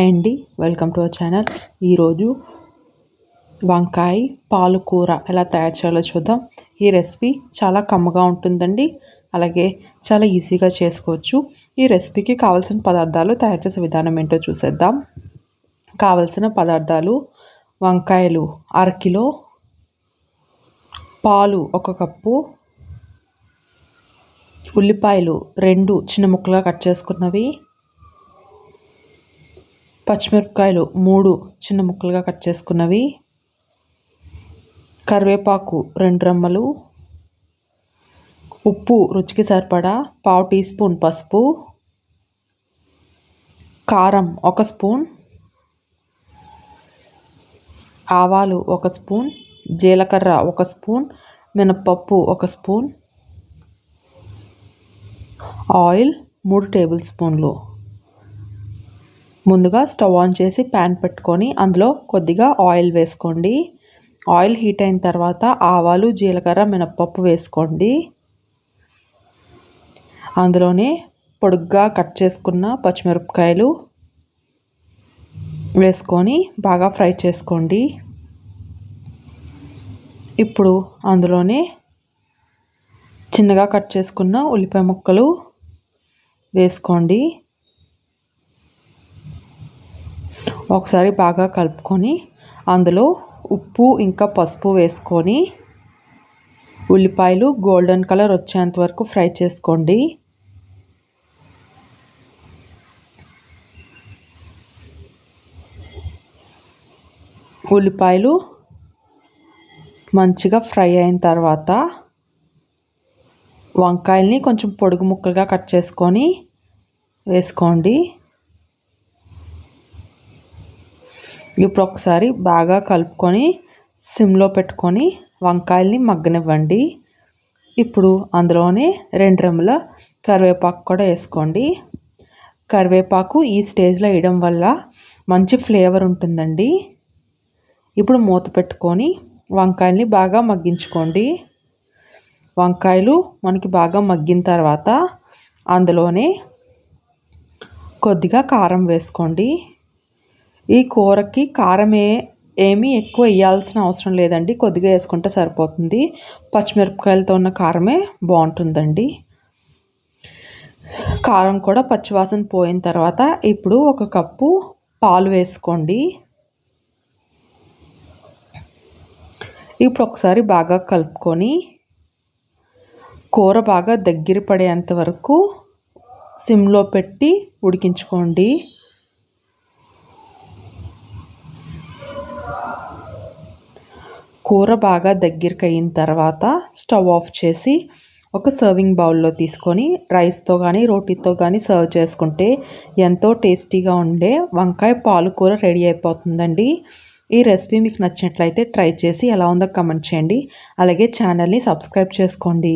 Hi అండి. Welcome to our channel. ఈరోజు వంకాయ పాలకూర ఎలా తయారు చేయాలో చూద్దాం. ఈ రెసిపీ చాలా కమ్మగా ఉంటుందండి. అలాగే చాలా ఈజీగా చేసుకోవచ్చు. ఈ రెసిపీకి కావాల్సిన పదార్థాలు తయారు చేసే విధానం ఏంటో చూసేద్దాం. కావలసిన పదార్థాలు వంకాయలు అరకిలో పాలు ఒక కప్పు ఉల్లిపాయలు రెండు చిన్న ముక్కలుగా కట్ చేసుకున్నవి పచ్చిమిరపకాయలు మూడు చిన్న ముక్కలుగా కట్ చేసుకున్నవి. కరివేపాకు రెండు రమ్మలు. ఉప్పు రుచికి సరిపడా పావు టీ స్పూన్ పసుపు. కారం ఒక స్పూన్. ఆవాలు ఒక స్పూన్. జీలకర్ర ఒక స్పూన్. మినప్పప్పు ఒక స్పూన్. ఆయిల్ మూడు టేబుల్ స్పూన్లు. ముందుగా స్టవ్ ఆన్ చేసి ప్యాన్ పెట్టుకొని అందులో కొద్దిగా ఆయిల్ వేసుకోండి. ఆయిల్ హీట్ అయిన తర్వాత ఆవాలు జీలకర్ర మినప్పప్పు వేసుకోండి. అందులోనే పొడుగ్గా కట్ చేసుకున్న పచ్చిమిరపకాయలు వేసుకొని బాగా ఫ్రై చేసుకోండి. ఇప్పుడు అందులోనే చిన్నగా కట్ చేసుకున్న ఉల్లిపాయ ముక్కలు వేసుకోండి. ఒకసారి బాగా కలుపుకొని అందులో ఉప్పు ఇంకా పసుపు వేసుకొని ఉల్లిపాయలు గోల్డెన్ కలర్ వచ్చేంత వరకు ఫ్రై చేసుకోండి. ఉల్లిపాయలు మంచిగా ఫ్రై అయిన తర్వాత వంకాయల్ని కొంచెం పొడుగు ముక్కలుగా కట్ చేసుకొని వేసుకోండి. ఇప్పుడు ఒకసారి బాగా కలుపుకొని సిమ్లో పెట్టుకొని వంకాయల్ని మగ్గనివ్వండి. ఇప్పుడు అందులోనే రెండు రెమ్మల కరివేపాకు కూడా వేసుకోండి. కరివేపాకు ఈ స్టేజ్లో వేయడం వల్ల మంచి ఫ్లేవర్ ఉంటుందండి. ఇప్పుడు మూత పెట్టుకొని వంకాయల్ని బాగా మగ్గించుకోండి. వంకాయలు మనకి బాగా మగ్గిన తర్వాత అందులోనే కొద్దిగా కారం వేసుకోండి. ఈ కూరకి కారమే ఏమీ ఎక్కువ వేయాల్సిన అవసరం లేదండి. కొద్దిగా వేసుకుంటే సరిపోతుంది. పచ్చిమిరపకాయలతో ఉన్న కారమే బాగుంటుందండి. కారం కూడా పచ్చివాసన పోయిన తర్వాత ఇప్పుడు ఒక కప్పు పాలు వేసుకోండి. ఇప్పుడు ఒకసారి బాగా కలుపుకొని కూర బాగా దగ్గర పడేంత వరకు సిమ్లో పెట్టి ఉడికించుకోండి. కూర బాగా దగ్గరికి అయిన తర్వాత స్టవ్ ఆఫ్ చేసి ఒక సర్వింగ్ బౌల్లో తీసుకొని రైస్తో కానీ రోటీతో కానీ సర్వ్ చేసుకుంటే ఎంతో టేస్టీగా ఉండే వంకాయ పాలకూర రెడీ అయిపోతుందండి. ఈ రెసిపీ మీకు నచ్చినట్లయితే ట్రై చేసి ఎలా ఉందో కమెంట్ చేయండి. అలాగే ఛానల్ని సబ్స్క్రైబ్ చేసుకోండి.